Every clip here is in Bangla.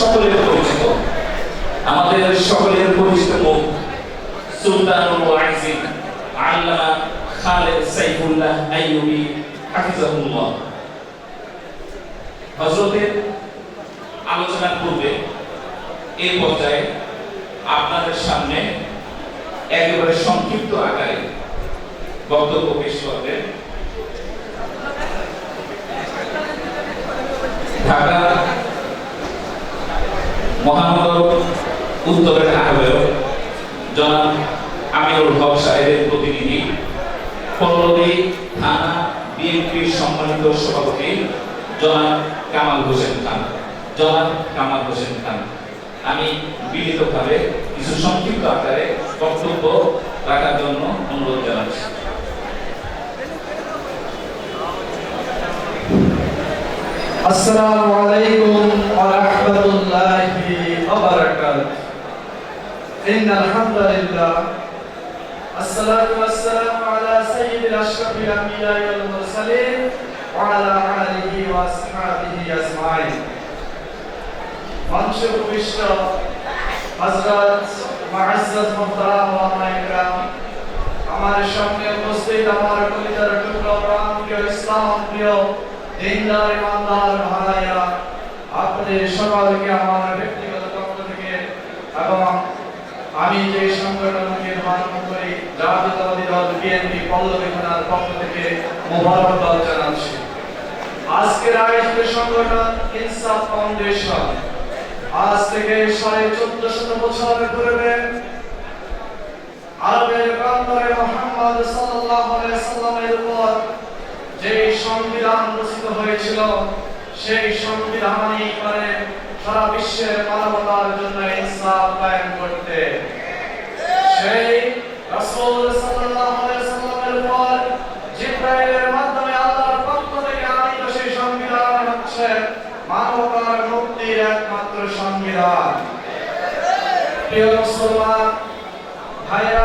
সকলের পরিচিত। আমাদের সকলের পরিচিত মুখ সুলতানুল ওয়াইজিন আল্লামা খালেদ সাইফুল্লাহ আইয়ুবী হাফিজাহুল্লাহ। হযরতের আলোচনার পূর্বে এই পর্যায়ে আপনাদের সামনে একেবারে সংক্ষিপ্ত আকারে বক্তব্য পেশ করবেন। ঢাকা মহানগর উত্তরের আহ্বায়ক আমিরুল হক সাহেবের প্রতিনিধি, পল্লবী থানা বিএনপির সম্মানিত সভাপতি কামাল হোসেন খান। কামাল হোসেন খান, আমি বিনীতভাবে কিছু সংক্ষিপ্ত আকারে বক্তব্য রাখার জন্য অনুরোধ জানাচ্ছি। আসসালামু আলাইকুম ওয়া রাহমাতুল্লাহি وبركاته إن الحمد لله الصلاة والسلام على سيد الأشرف الأنبياء والمرسلين وعلى آله وأصحابه أجمعين মঞ্চে উপবিষ্ট হযরত মুআজ্জাজ মুহতারাম ওলামা ইকরাম আমার সামনে উপস্থিত আমার কলিজার টুকরো প্রাণ প্রিয় ইসলাম প্রিয় দিনদার ইমানদার ভাইরা আপনাদের সকলকে আমার বিএনপি পল্লবী পক্ষ থেকে মোবারকবাদ জানাচ্ছি। আজকের আয়োজিত সংগঠন ইনসাফ ফাউন্ডেশন। আজ থেকে সাড়ে চোদ্দ শত বছর পূর্বে আরবের প্রান্তরে মোহাম্মদ সাল্লামের উপর যে সংবিধান রচিত হয়েছিল, সেই সংবিধানই করে সারা বিশ্বের মানবতার জন্য ইনসাফ কায়েম করতে। সেই রাসূল সাল্লাল্লাহু জিবরাইলের মাধ্যমে আল্লাহর পক্ষ থেকে আনিত সেই সংবিধান হচ্ছে মানবতার মুক্তির একমাত্র সংবিধান। প্রিয় মুসলমান ভাইরা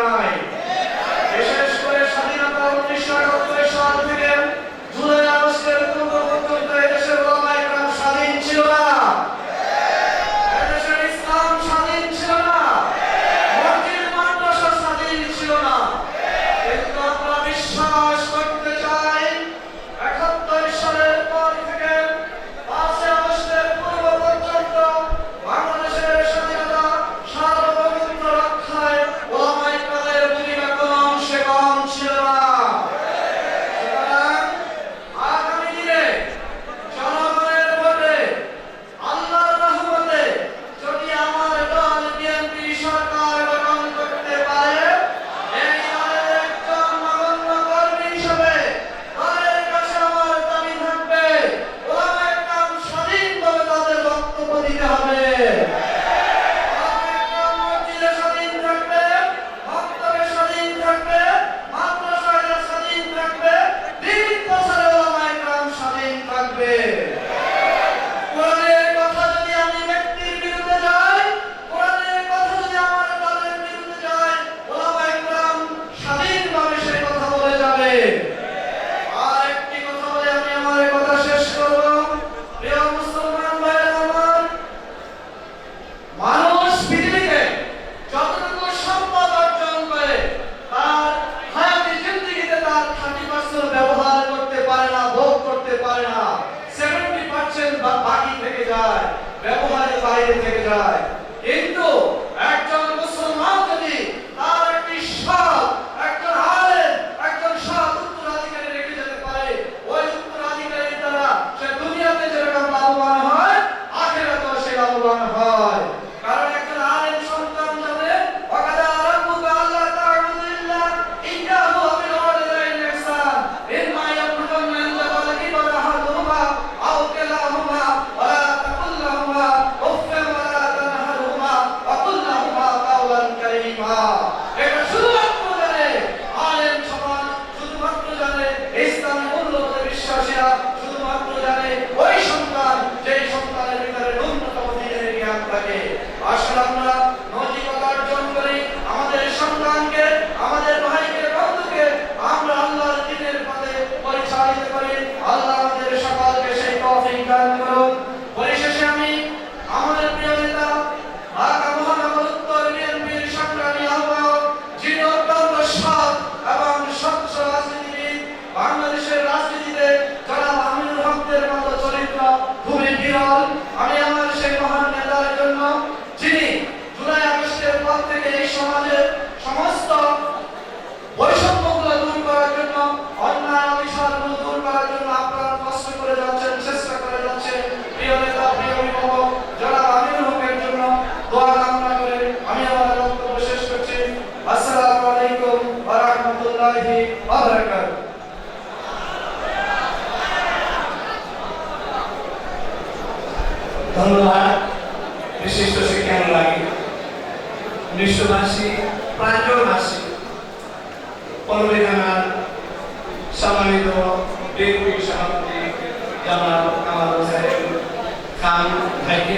এই ধন্যবাদ। বিশিষ্ট শিক্ষান লাগে বিশ্ববাসী প্রাঞ্জলবাসী পল্লবীগানার সম্মানিত ডেপুটি সভাপতি জামাল কামাল খান ভাইকে